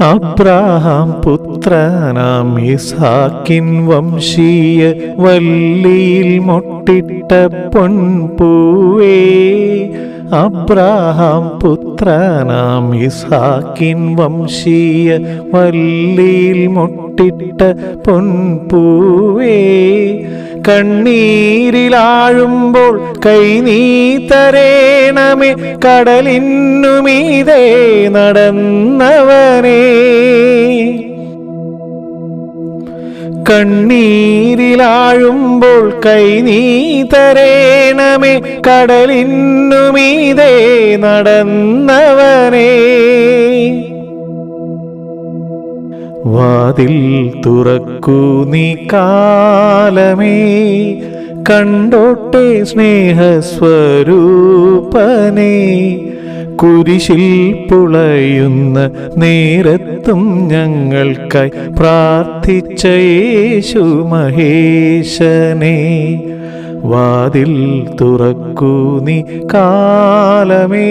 Abraham പുത്രനാം ഇസാക്കിൻ വംശീയ വല്ലിയിൽ മൊട്ടിട്ട പൊൻപൂവേ. Abraham പുത്രനാം ഇസാക്കിൻ വംശീയ വല്ലിയിൽ മൊട്ടിട്ട പൊൻപൂവേ. കണ്ണീരിലാഴുമ്പോൾ കൈ തരേണമേ കടലിന്നുമീതേ നടന്നവനേ. കണ്ണീരിലാഴുമ്പോൾ കൈ നീ തരേണമേ കടലിന്നുമീതേ നടന്നവനേ. വാതിൽ തുറക്കൂ നീ കാലമേ കണ്ടോട്ടെ സ്നേഹസ്വരൂപനെ കുരിശിൽ പുളയുന്ന നേരത്തും ഞങ്ങൾക്കായി പ്രാർത്ഥിച്ച യേശു മഹേശനെ. വാതിൽ തുറക്കൂ നീ കാലമേ